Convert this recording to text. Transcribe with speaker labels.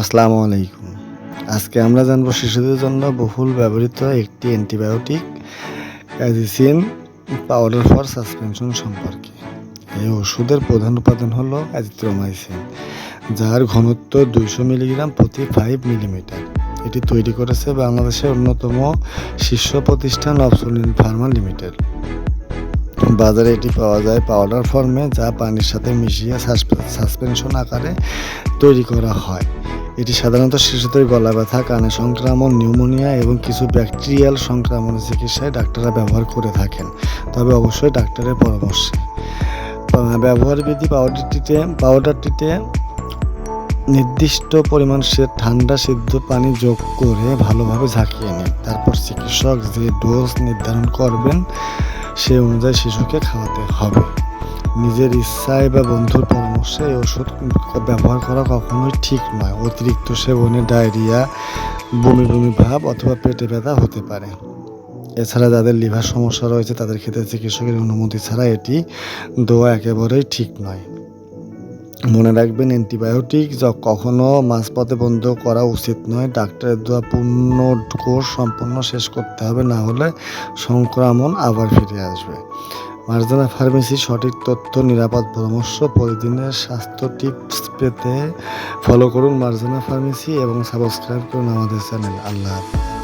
Speaker 1: আসসালামু আলাইকুম। আজকে আমরা জানব শিশুদের জন্য বহুল ব্যবহৃত একটি antibiotic Azicin powder for suspension সম্পর্কে। এই ওষুধের প্রধান উপাদান হলো অ্যাজিথ্রোমাইসিন, যার ঘনত্ব দুইশো মিলিগ্রাম প্রতি ফাইভ মিলিমিটার। এটি তৈরি করেছে বাংলাদেশের অন্যতম শীর্ষ প্রতিষ্ঠান অপসোলিন ফার্মা লিমিটেড। বাজারে এটি পাওয়া যায় পাউডার ফর্মে, যা পানির সাথে মিশিয়ে সাসপেনশন আকারে তৈরি করা হয়। এটি সাধারণত শিশুদের গলা ব্যথা, কানে সংক্রমণ নিউমোনিয়া এবং কিছু ব্যাকটেরিয়াল সংক্রমণের চিকিৎসায় ডাক্তাররা ব্যবহার করে থাকেন। তবে অবশ্যই ডাক্তারের পরামর্শে। পা- ব্যবহার বিধি পাউডারটিতে পাউডারটিতে নির্দিষ্ট পরিমাণ সে ঠান্ডা, সিদ্ধ পানি যোগ করে ভালোভাবে ঝাঁকিয়ে নিন। তারপর চিকিৎসক যে ডোজ নির্ধারণ করবেন, সে অনুযায়ী শিশুকে খাওয়াতে হবে। নিজের ইচ্ছায় বা বন্ধুর পরামর্শে এই ওষুধ ব্যবহার করা কখনোই ঠিক নয়। অতিরিক্ত সেবনে ডায়রিয়া, বমি বমি ভাব অথবা পেটে ব্যথা হতে পারে। এছাড়া যাদের লিভার সমস্যা রয়েছে, তাদের ক্ষেত্রে চিকিৎসকের অনুমতি ছাড়া এটি দোয়া একেবারেই ঠিক নয়। মনে রাখবেন অ্যান্টিবায়োটিক যা কখনো মাঝপথে বন্ধ করা উচিত নয়। ডাক্তারের দেওয়া পূর্ণ কোর্স সম্পূর্ণ শেষ করতে হবে, না হলে সংক্রমণ আবার ফিরে আসবে। মার্জানা ফার্মেসি সঠিক তথ্য, নিরাপদ পরামর্শ, প্রতিদিনের স্বাস্থ্য টিপস পেতে ফলো করুন মার্জানা ফার্মেসি এবং সাবস্ক্রাইব করুন আমাদের চ্যানেল আল্লাহ হাফেজ।